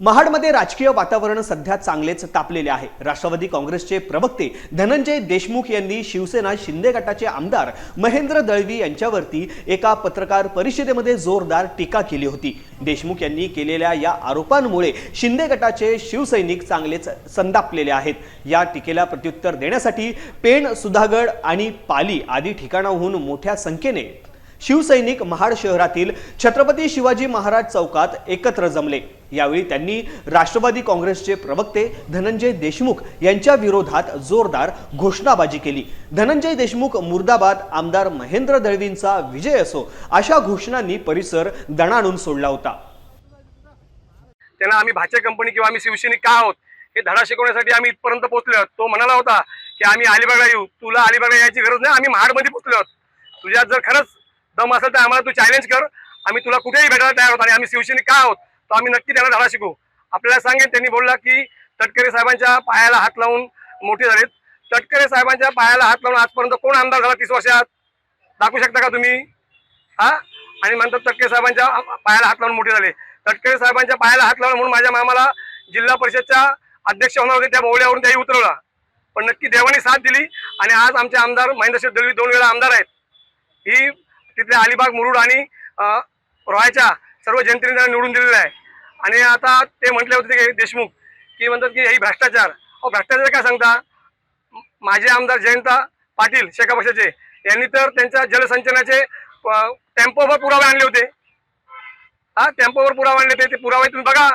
महाडमध्ये राजकीय वातावरण सध्या चांगलेच तापलेले आहे. राष्ट्रवादी काँग्रेसचे प्रवक्ते धनंजय देशमुख यांनी शिवसेना शिंदे गटाचे आमदार महेंद्र दळवी यांच्यावरती एका पत्रकार परिषदेमध्ये जोरदार टीका केली होती. देशमुख यांनी केलेल्या या आरोपांमुळे शिंदे गटाचे शिवसैनिक चांगलेच संतापलेले आहेत. या टीकेला प्रत्युत्तर देण्यासाठी पेण सुधागड आणि पाली आदी ठिकाणाहून मोठ्या संख्येने शिवसैनिक महाड शहरातील छत्रपती शिवाजी महाराज चौकात एकत्र जमले. यावेळी त्यांनी राष्ट्रवादी काँग्रेसचे प्रवक्ते धनंजय देशमुख यांच्या विरोधात जोरदार घोषणाबाजी केली. धनंजय देशमुख मुर्दाबाद आमदार महेंद्र दळवींचा विजय असो अशा घोषणांनी परिसर दणाणून सोडला होता. त्यांना आम्ही भाचे कंपनी किंवा आम्ही शिवसैनिक का आहोत? हे धडा शिकवण्यासाठी आम्ही इथपर्यंत पोहोचलो आहोत तो म्हणाला होता की आम्ही अलिबागला येऊ. तुला अलिबागला यायची गरज नाही आम्ही महाडमध्ये पोहोचलो आहोत तुझ्यात जर खरंच दम असेल तर आम्हाला तू चॅलेंज कर. आम्ही तुला कुठेही भेटायला तयार होत आणि आम्ही शिवसैनिक का आहोत? तर आम्ही नक्की त्यांना धडा शिकू आपल्याला सांगेन त्यांनी बोलला की तटकरे साहेबांच्या पायाला हात लावून मोठे झालेत. तटकरे साहेबांच्या पायाला हात लावून आजपर्यंत कोण आमदार झाला तीस वर्षात? दाखवू शकता का तुम्ही? हा? आणि म्हणतात तटकरे साहेबांच्या पायाला हात लावून मोठे झाले. तटकरे साहेबांच्या पायाला हात लावून म्हणून माझ्या मामाला जिल्हा परिषदच्या अध्यक्ष होणार होते त्या बोवल्यावरून त्याही उतरवला. पण नक्की देवाने साथ दिली. आणि आज आमचे आमदार महेंद्रशेठ दळवी दोन वेळा आमदार आहेत. ही तिथल्या अलिबाग मुरुड आणि रॉयच्या सर्व जनतेने त्यांना निवडून दिलेलं आहे. आणि आता ते म्हटले होते की देशमुख की म्हणतात की ही भ्रष्टाचार. अहो भ्रष्टाचार काय सांगता? माझे आमदार जयंता पाटील शेका पक्षाचे यांनी तर त्यांच्या जलसंचनाचे टेम्पोवर पुरावे आणले होते. हा टेम्पोवर पुरावे आणले होते. ते पुरावे तुम्ही बघा.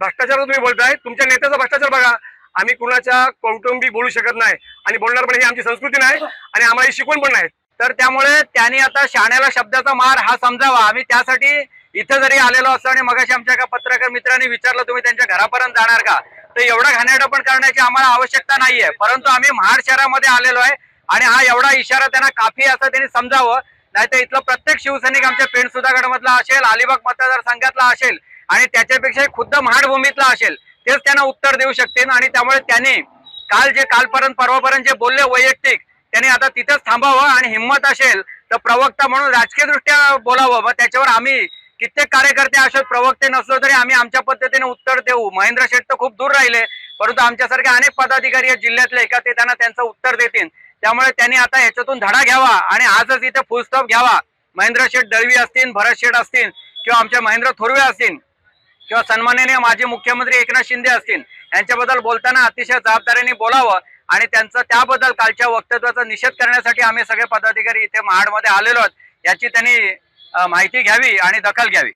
भ्रष्टाचार तुम्ही बोलताय. तुमच्या नेत्याचा भ्रष्टाचार बघा. आम्ही कुणाच्या कौटुंबिक बोलू शकत नाही. आणि बोलणार पण ही आमची संस्कृती नाही. आणि आम्हाला ही शिकवण पण नाही. तर त्यामुळे त्यांनी आता शाण्याला शब्दाचा मार हा समजावा. आम्ही त्यासाठी इथं जरी आलेलो असतो आणि मगाशी आमच्या एका पत्रकार मित्रांनी विचारलं तुम्ही त्यांच्या घरापर्यंत जाणार का? तर एवढं घाणेरडं करण्याची आम्हाला आवश्यकता नाहीये. परंतु आम्ही महाड शहरामध्ये आलेलो आहे आणि हा एवढा इशारा त्यांना काफी असं त्यांनी समजावं. नाहीतर इथलं प्रत्येक शिवसैनिक आमच्या पेण सुधागडमधला असेल अलिबाग मतदारसंघातला असेल आणि त्याच्यापेक्षा खुद्द महाडभूमीतला असेल तेच त्यांना उत्तर देऊ शकतील. आणि त्यामुळे त्यांनी काल जे कालपर्यंत परवापर्यंत जे बोलले वैयक्तिक त्यांनी आता तिथंच थांबावं आणि हिंमत असेल तर प्रवक्ता म्हणून राजकीय दृष्ट्या बोलावं. मग त्याच्यावर आम्ही कित्येक कार्यकर्ते असे प्रवक्ते नसलो तरी आम्ही आमच्या पद्धतीने उत्तर देऊ. महेंद्र शेठ तर खूप दूर राहिले परंतु आमच्यासारखे अनेक पदाधिकारी आहेत जिल्ह्यातले एका ते त्यांना त्यांचं उत्तर देतील. त्यामुळे त्यांनी आता याच्यातून धडा घ्यावा आणि आजच इथे फुलस्टॉप घ्यावा. महेंद्र शेठ दळवी असतील भरत शेठ असतील किंवा आमच्या महेंद्र थोरवे असतील किंवा सन्माननीय माजी मुख्यमंत्री एकनाथ शिंदे असतील यांच्याबद्दल बोलताना अतिशय जबाबदारीने बोलावं. आणि त्यांचं त्याबद्दल कालच्या वक्तव्याचा निषेध करण्यासाठी आम्ही सगळे पदाधिकारी इथे महाडमध्ये आलेलो आहोत याची त्यांनी माहिती घ्यावी आणि दखल घ्यावी.